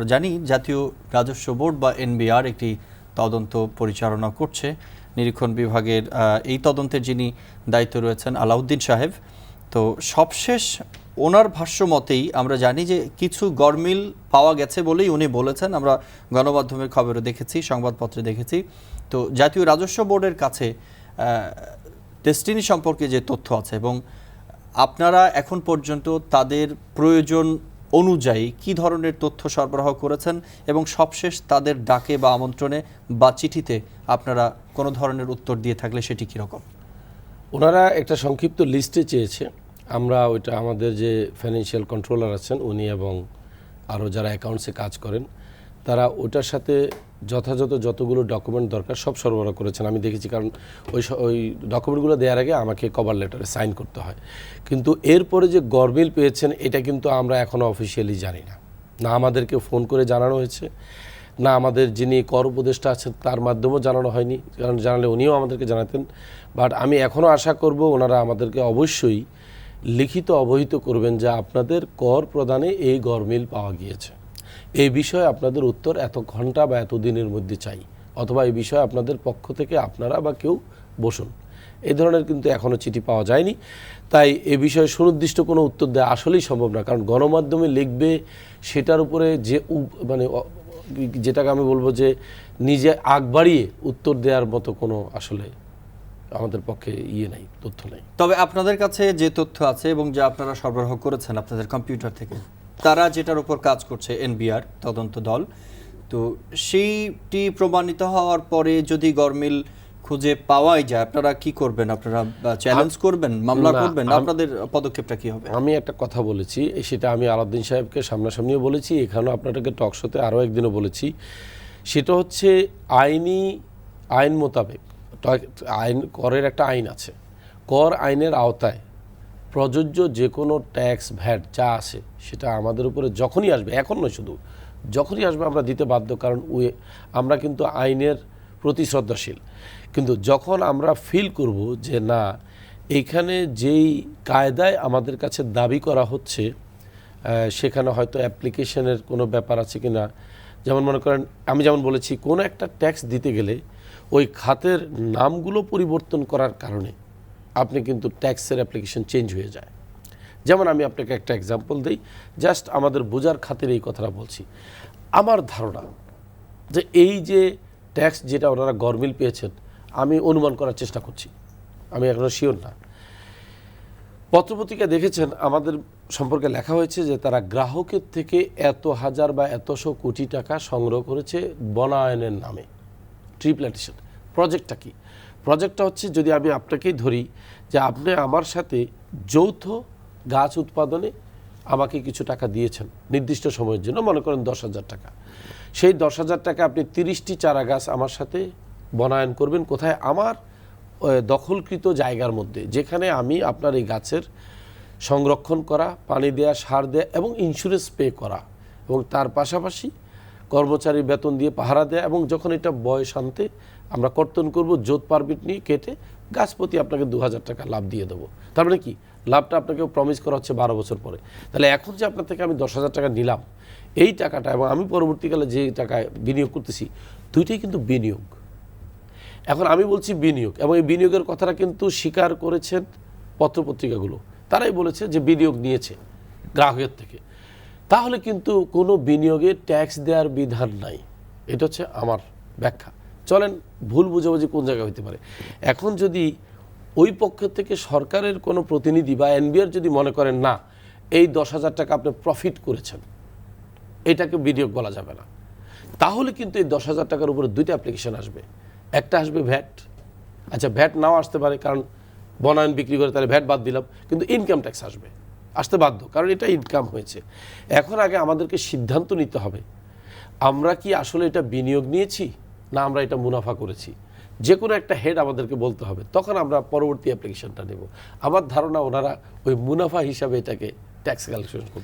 আমরা জানি জাতীয় রাজস্ব বোর্ড বা এনবিআর একটি তদন্ত পরিচালনা করছে। নিরীক্ষণ বিভাগের এই তদন্তের যিনি দায়িত্ব রয়েছেন আলাউদ্দিন সাহেব। তো সবশেষ ওনার ভাষ্য মতেই আমরা জানি যে কিছু গরমিল পাওয়া গেছে বলেই উনি বলেছেন। আমরা গণমাধ্যমের খবরও দেখেছি, সংবাদপত্রে দেখেছি। তো জাতীয় রাজস্ব বোর্ডের কাছে ডেস্টিনি সম্পর্কে যে তথ্য আছে এবং আপনারা এখন পর্যন্ত তাদের প্রয়োজন অনুযায়ী কি ধরনের তথ্য সরবরাহ করেছেন এবং সবশেষ তাদের ডাকে বা আমন্ত্রণে বা চিঠিতে আপনারা কোনো ধরনের উত্তর দিয়ে থাকলে সেটি কীরকম? ওনারা একটা সংক্ষিপ্ত লিস্টে চেয়েছে। আমরা ওইটা আমাদের যে ফাইন্যান্সিয়াল কন্ট্রোলার আছেন, উনি এবং আরও যারা অ্যাকাউন্টসে কাজ করেন তারা ওটার সাথে যথাযথ যতগুলো ডকুমেন্ট দরকার সব সরবরাহ করেছেন। আমি দেখেছি কারণ ওই ওই ডকুমেন্টগুলো দেওয়ার আগে আমাকে কভার লেটারে সাইন করতে হয়। কিন্তু এরপরে যে গরমিল পেয়েছেন, এটা কিন্তু আমরা এখনও অফিসিয়ালি জানি না। না আমাদেরকে ফোন করে জানানো হয়েছে, না আমাদের যিনি কর উপদেষ্টা আছেন, তার মাধ্যমেও জানানো হয়নি। কারণ জানালে উনিও আমাদেরকে জানাতেন। বাট আমি এখনও আশা করব ওনারা আমাদেরকে অবশ্যই লিখিত অবহিত করবেন যে আপনাদের কর প্রদানে এই গরমিল পাওয়া গিয়েছে। এই বিষয়ে আপনাদের উত্তর এত ঘণ্টা বা এত দিনের মধ্যে চাই, অথবা এই বিষয়ে আপনাদের পক্ষ থেকে আপনারা বা কেউ বসুন। এই ধরনের কিন্তু এখনও চিঠি পাওয়া যায়নি। তাই এ বিষয়ে সুনির্দিষ্ট কোনো উত্তর দেওয়া আসলেই সম্ভব না, কারণ গণমাধ্যমে লিখবে সেটার উপরে যে মানে যেটাকে আমি বলব যে নিজে আগ বাড়িয়ে উত্তর দেওয়ার মতো কোনো আসলে আমাদের পক্ষে ইয়ে নাই, তথ্য নেই। তবে আপনাদের কাছে যে তথ্য আছে এবং যা আপনারা সরবরাহ করেছেন আপনাদের কম্পিউটার থেকে তারা যেটার উপর কাজ করছে এনবিআর তদন্ত দল। তো সেইটি প্রমাণিত হওয়ার পরে যদি গরমিল খুঁজে পাওয়াই যায় আপনারা কি করবেন? আপনারা চ্যালেঞ্জ করবেন মামলা করবেন? আপনাদের পদক্ষেপটা কি হবে? আমি একটা কথা বলেছি সেটা আমি আলাউদ্দিন সাহেবকে সামনাসামনিও বলেছি এখানেও আপনাদেরকে টক শোতে আরও একদিনও বলেছি। সেটা হচ্ছে আইনি আইন মোতাবেক আইন করের একটা আইন আছে। কর আইনের আওতায় প্রযোজ্য যে কোনো ট্যাক্স ভ্যাট যা আসে সেটা আমাদের উপরে যখনই আসবে, এখন নয় শুধু, যখনই আসবে আমরা দিতে বাধ্য, কারণ উয়ে আমরা কিন্তু আইনের প্রতি শ্রদ্ধাশীল। কিন্তু যখন আমরা ফিল করব যে না, এইখানে যেই কায়দায় আমাদের কাছে দাবি করা হচ্ছে সেখানে হয়তো অ্যাপ্লিকেশনের কোনো ব্যাপার আছে কি না যেমন মনে করেন, আমি যেমন বলেছি, কোনো একটা ট্যাক্স দিতে গেলে ওই খাতের নামগুলো পরিবর্তন করার কারণে আপনি কিন্তু ট্যাক্সের অ্যাপ্লিকেশন চেঞ্জ হয়ে যায়। যেমন আমি আপনাকে একটা এক্সাম্পল দিই জাস্ট আমাদের বোঝার খাতির এই কথাটা বলছি। আমার ধারণা যে এই যে ট্যাক্স যেটা ওনারা গরমিল পেয়েছেন, আমি অনুমান করার চেষ্টা করছি। আমি এখনও শিওর না। পত্রপত্রিকা দেখেছেন, আমাদের সম্পর্কে লেখা হয়েছে যে তারা গ্রাহকের থেকে এত হাজার বা এতশো কোটি টাকা সংগ্রহ করেছে বনায়নের নামে। ট্রিপ্ল্যান্টেশন প্রজেক্টটা কি? প্রজেক্টটা হচ্ছে যদি আমি আপনাকেই ধরি যে আপনি আমার সাথে যৌথ গাছ উৎপাদনে আমাকে কিছু টাকা দিয়েছেন, নির্দিষ্ট সময়ের জন্য, মনে করেন দশ হাজার টাকা। সেই দশ হাজার টাকা আপনি তিরিশটি চারা গাছ আমার সাথে বনায়ন করবেন কোথায়? আমার দখলকৃত জায়গার মধ্যে, যেখানে আমি আপনার এই গাছের সংরক্ষণ করা, পানি দেয়া, সার দেয়া এবং ইন্স্যুরেন্স পে করা এবং তার পাশাপাশি কর্মচারী বেতন দিয়ে পাহারা দেয় এবং যখন এটা বয়স আনতে আমরা কর্তন করব জোত পারমিট নিয়ে কেটে গাছ প্রতি আপনাকে দু হাজার টাকা লাভ দিয়ে দেবো। তার মানে কি? লাভটা আপনাকে প্রমিস করা হচ্ছে বারো বছর পরে। তাহলে এখন যে আপনার থেকে আমি দশ হাজার টাকা নিলাম, এই টাকাটা এবং আমি পরবর্তীকালে যে টাকায় বিনিয়োগ করতেছি, দুইটাই কিন্তু বিনিয়োগ। এখন আমি বলছি বিনিয়োগ এবং এই বিনিয়োগের কথাটা কিন্তু স্বীকার করেছেন পত্রপত্রিকাগুলো। তারাই বলেছে যে বিনিয়োগ নিয়েছে গ্রাহকের থেকে। তাহলে কিন্তু কোনো বিনিয়োগে ট্যাক্স দেওয়ার বিধান নাই। এটা হচ্ছে আমার ব্যাখ্যা। চলেন, ভুল বুঝাবুঝি কোন জায়গায় হতে পারে? এখন যদি ওই পক্ষ থেকে সরকারের কোনো প্রতিনিধি বা এনবিআর যদি মনে করেন, না, এই দশ হাজার টাকা আপনি প্রফিট করেছেন, এটাকে বিনিয়োগ বলা যাবে না। তাহলে কিন্তু এই দশ হাজার টাকার উপরে দুইটা অ্যাপ্লিকেশন আসবে। একটা আসবে ভ্যাট। আচ্ছা ভ্যাট নাও আসতে পারে, কারণ বনায়ন বিক্রি করে তাহলে ভ্যাট বাদ দিলাম, কিন্তু ইনকাম ট্যাক্স আসবে। আসতে বাধ্য, কারণ এটা ইনকাম হয়েছে। এখন আগে আমাদেরকে সিদ্ধান্ত নিতে হবে, আমরা কি আসলে এটা বিনিয়োগ নিয়েছি, না আমরা এটা মুনাফা করেছি? যে কোনো একটা হেড আমাদেরকে বলতে হবে, তখন আমরা পরবর্তী অ্যাপ্লিকেশনটা নেব। আমার ধারণা, ওনারা ওই মুনাফা হিসাবে এটাকে ট্যাক্স ক্যালকুলেশন করতে